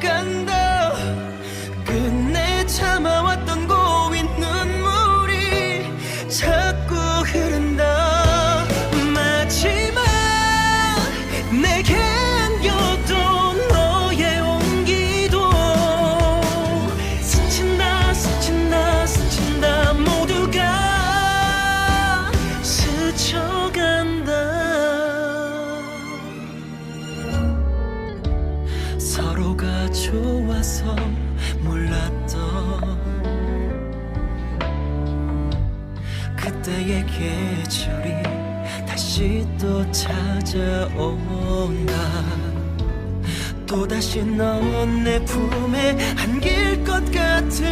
간다 끝내 참아왔던 고인 눈물이 자꾸 흐른다. 마지막 내게 서로가 좋아서 몰랐던 그때의 계절이 다시 또 찾아온다. 또다시 넌 내 품에 안길 것 같아